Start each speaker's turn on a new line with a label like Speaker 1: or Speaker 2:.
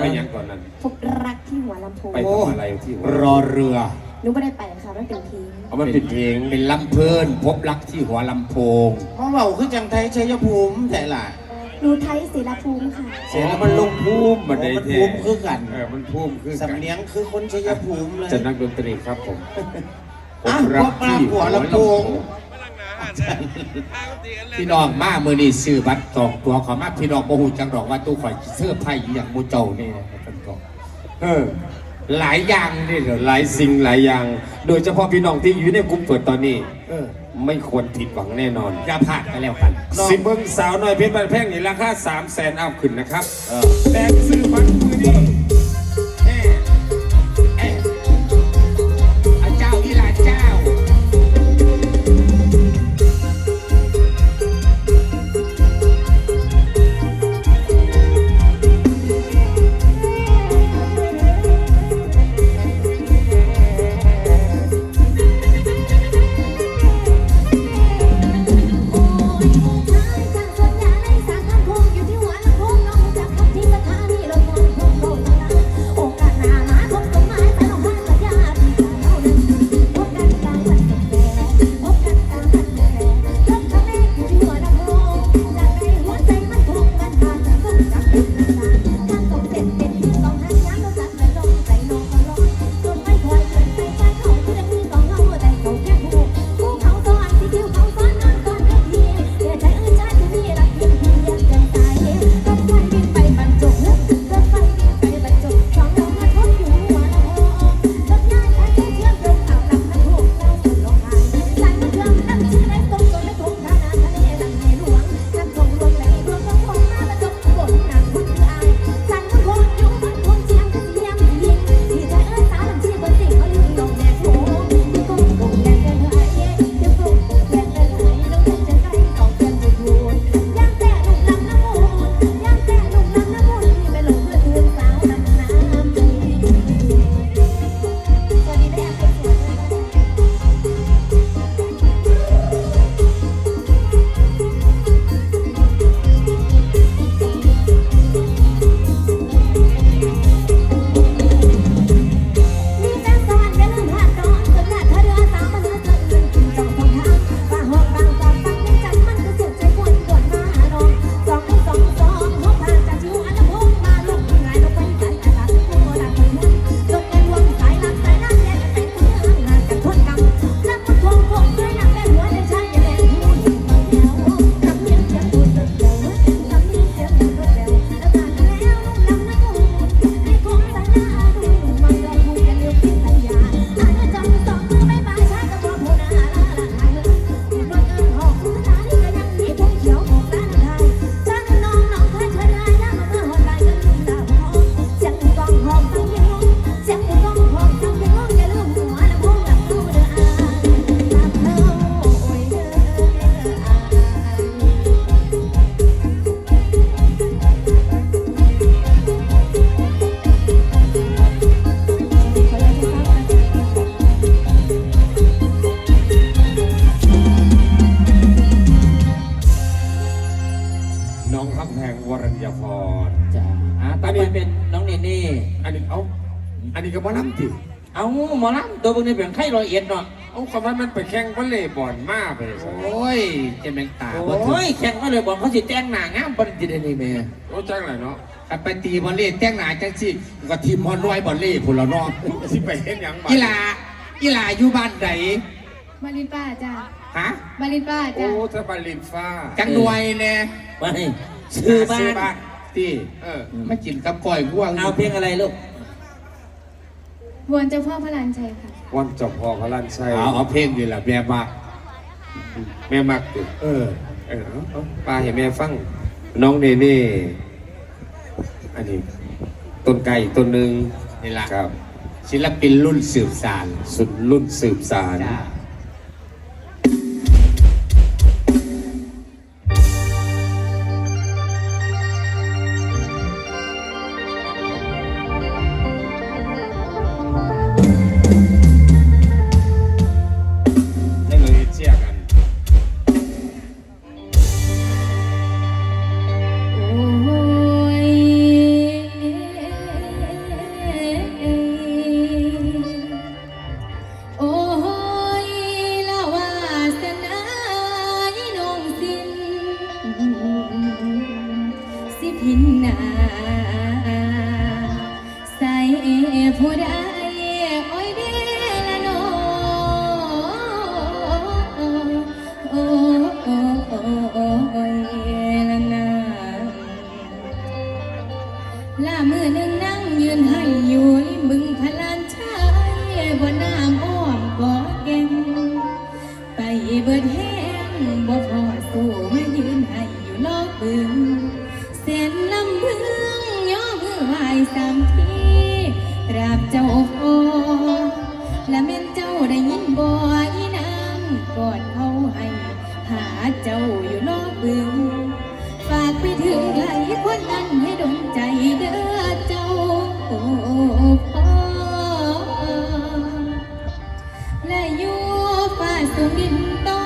Speaker 1: ไปยังก่อนนั้น
Speaker 2: พบรักที่หัวลำโพง
Speaker 1: ไปทำอะไรที่หัว
Speaker 3: รอเรือ
Speaker 2: หนูไม่ได้ไปค่ะมันเป็นทีม
Speaker 1: เอามันเป็นเพลง
Speaker 3: เป็นลำเพลิน พบรักที่หัวลำโพง
Speaker 4: เพราะเราคือจังไทยชัยภูมิแต่ละ
Speaker 2: หนูไทยศิลภูมิค่ะ
Speaker 1: เสียแล้วมันลงภูมิมันได้
Speaker 4: มัน
Speaker 1: แท้
Speaker 4: ภูมิคือกัน
Speaker 1: เออมันภูมิคือกัน
Speaker 4: สำเนียงคือคนชัยภูมิเลย
Speaker 1: จะนักดนตรีครับผม
Speaker 4: อะพบรักหัวลำโพง
Speaker 3: พี่น้องมาเมื่อนี้ซื้อบัตรสองตัวขอมาพี่น้องบ่ฮู้จังดอกว่าตู้ข่อยเสื้อไผ่อหย่างหมูเจ้านี่ท่านก็
Speaker 1: เออ
Speaker 3: หลายอย่างนี่เหรอ
Speaker 1: หลายสิ่งหลายอย่าง โดยเฉพาะพี่น้องที่อยู่ในกลุ่มเปิดตอนนี้
Speaker 3: เออ
Speaker 1: ไม่ควรผิดหวังแน่นอน
Speaker 3: อย่าพลาดกันแล้วกัน
Speaker 1: สิเบิ้งสาวน้อยเพชรบ้านแพงนี่ราคา3 0 0แสนเอาขึ้นนะครับ
Speaker 3: เออ
Speaker 1: แต่ซื้อบัตร
Speaker 2: งวรัญญาพร จ้าอะต่อไปเป็นน้องเนเน่อันนี้เอาอันนี้ก็
Speaker 1: บ่ลำติ
Speaker 4: เอาหมอลำตัวพวกนี้เป็นไข้รอยเอ็ดเนาะ
Speaker 1: เอาคำว่ามันไปแข่งวอลเลย์บอลมาไปเลย
Speaker 3: โอ้ยเจะเป็นตาบ่ถึ
Speaker 4: โอ้
Speaker 3: ง
Speaker 4: ยแข่งก็เลยบอกเขาสิแต่งหน้างามปนจิตนี่แม่
Speaker 1: โอ้จ้างไรเนาะ
Speaker 3: อันไปตีบอลเล่แต่งหน้าจังสิก็ทีมฮอนน้อยบอลเล่พุ่นละเนาะ
Speaker 1: สิไปเห็นหยังบ้
Speaker 3: อีหลาอีหลาอยู่บ้านใด
Speaker 2: มาลินป้าจ้า
Speaker 3: ฮะ
Speaker 2: มาลินป้า
Speaker 1: โอ้
Speaker 2: จ้า
Speaker 1: ถ้าบาลินฟ้า
Speaker 3: จังหน่วยแน่
Speaker 4: ไปชื่อบ้า
Speaker 1: ซื้อนบ้าน
Speaker 3: ที่
Speaker 1: เออ
Speaker 3: มากินกับก้อยง่วง
Speaker 4: เอาเพลงอะไรลูก
Speaker 2: วนเจ้าพ่อพระลานชัยค่ะ
Speaker 1: วันจบพอพระลันชัย
Speaker 3: เอาเอาเพลงนี่แหละแม่มาก
Speaker 1: แม่มักอยู่
Speaker 3: เออ
Speaker 1: เออเอาเอาป้าเห็นแม่ฟัง น้องเนเน่อันนี้ ต้นไก่ต้นหนึ่ง
Speaker 3: นี่ล่ะ
Speaker 1: ครับ
Speaker 3: ศิลปินรุ่นสืบสาน
Speaker 1: สุดรุ่นสืบสาร
Speaker 3: จ้า
Speaker 1: em Evora. ได้ยิน
Speaker 2: บ่อยนางกอดเขาให้ หาเจ้าอยู่นอกบึง ฝากไปถึงใครคนนั้นให้ดงใจเด้อเจ้าโอ้พ่อและอยู่ป่าสุงดินต้